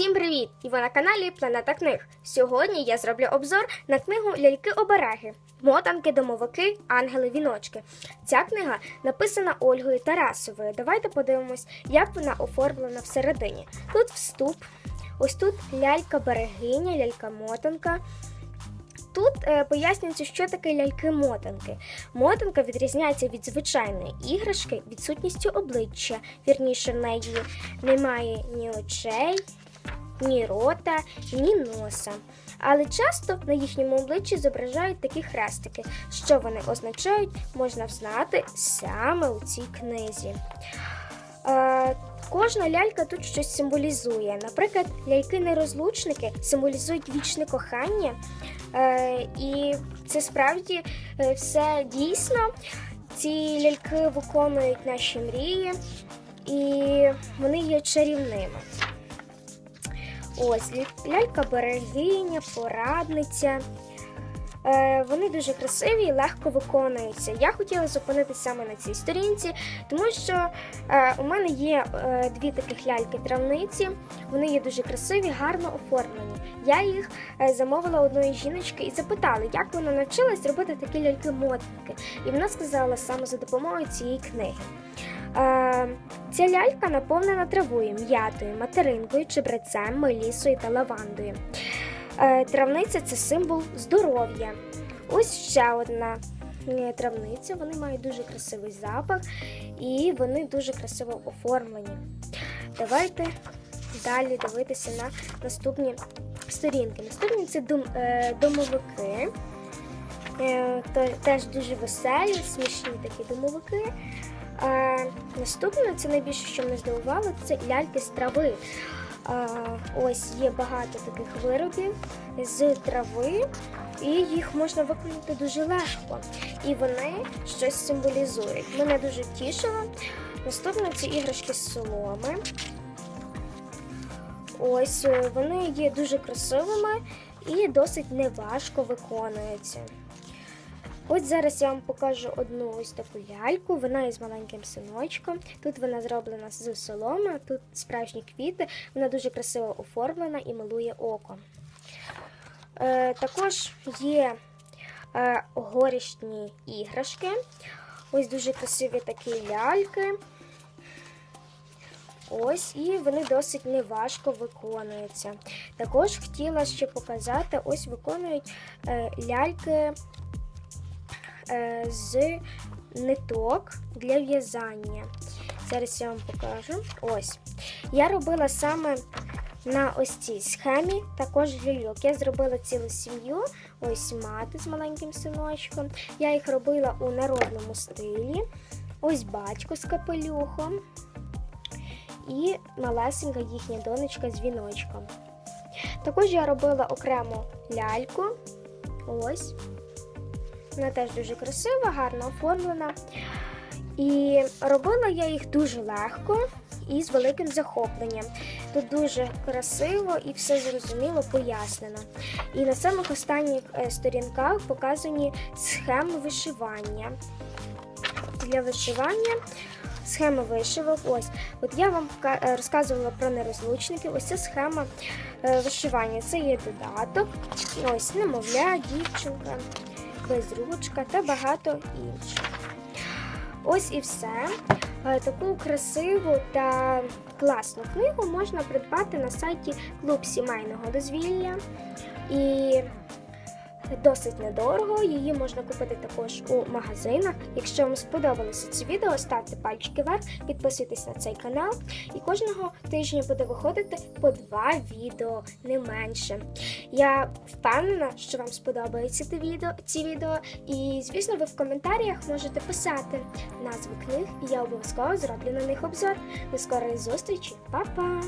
Всім привіт! І ви на каналі Планета книг. Сьогодні я зроблю обзор на книгу Ляльки-обереги, мотанки, домовики, ангели-віночки. Ця книга написана Ольгою Тарасовою. Давайте подивимось, як вона оформлена всередині. Тут вступ, ось тут лялька-берегиня, лялька-мотанка. Тут е, пояснюється, що таке ляльки-мотанки. Мотанка відрізняється від звичайної іграшки відсутністю обличчя. Вірніше, в неї немає ні очей, ні рота, ні носа. Але часто на їхньому обличчі зображають такі хрестики. Що вони означають, можна взнати саме у цій книзі. Е, Кожна лялька тут щось символізує. Наприклад, ляльки-нерозлучники символізують вічне кохання, Е, і це справді е, все дійсно. Ці ляльки виконують наші мрії, і вони є чарівними. Ось лялька берегиня, порадниця. Е, вони дуже красиві і легко виконуються. Я хотіла зупинитися саме на цій сторінці, тому що е, у мене є е, дві таких ляльки-травниці. Вони є дуже красиві, гарно оформлені. Я їх замовила одної жіночки і запитала, як вона навчилась робити такі ляльки-мотанки. І вона сказала саме за допомогою цієї книги. Е, ця лялька наповнена травою, м'ятою, материнкою, чебрецем, мелісою та лавандою. Е, Травниця це символ здоров'я. Ось ще одна е, травниця. Вони мають дуже красивий запах і вони дуже красиво оформлені. Давайте далі дивитися на наступні сторінки. Наступні це дом, домовики. Теж дуже веселі, смішні такі домовики. Е, наступне, це найбільше, що мене здивувало, це ляльки з трави. Е, ось є багато таких виробів з трави, і їх можна виконати дуже легко. І вони щось символізують. Мене дуже тішило. Наступне це іграшки з соломи. Ось е, вони є дуже красивими і досить неважко виконуються. Ось зараз я вам покажу одну ось таку ляльку. Вона із маленьким синочком. Тут вона зроблена з соломи, тут справжні квіти. Вона дуже красиво оформлена і милує око. Е, також є е, горішні іграшки. Ось дуже красиві такі ляльки. Ось, і вони досить неважко виконуються. Також хотіла ще показати, ось виконують е, ляльки з ниток для в'язання. Зараз я вам покажу. Ось. Я робила саме на ось цій схемі також ляльок. Я зробила цілу сім'ю, ось мати з маленьким синочком. Я їх робила у народному стилі. Ось батько з капелюхом. І малесенька їхня донечка з віночком. Також я робила окремо ляльку. Ось. Вона теж дуже красива, гарно оформлена. І робила я їх дуже легко і з великим захопленням. Тут дуже красиво і все зрозуміло пояснено. І на самих останніх е, сторінках показані схеми вишивання. Для вишивання схема вишивок. Ось, от я вам е, розказувала про нерозлучники. Ось ця схема е, вишивання. Це є додаток. Ось немовля, дівчинка, безручка та багато інших. Ось і все. Е, Таку красиву та класну книгу можна придбати на сайті Клуб сімейного дозвілля. І досить недорого. Її можна купити також у магазинах. Якщо вам сподобалося це відео, ставте пальчики вверх, підписуйтесь на цей канал. І кожного тижня буде виходити по два відео, не менше. Я впевнена, що вам сподобається ці відео, ці відео. І, звісно, ви в коментарях можете писати назви книг, і я обов'язково зроблю на них обзор. До скорої зустрічі, Па-па!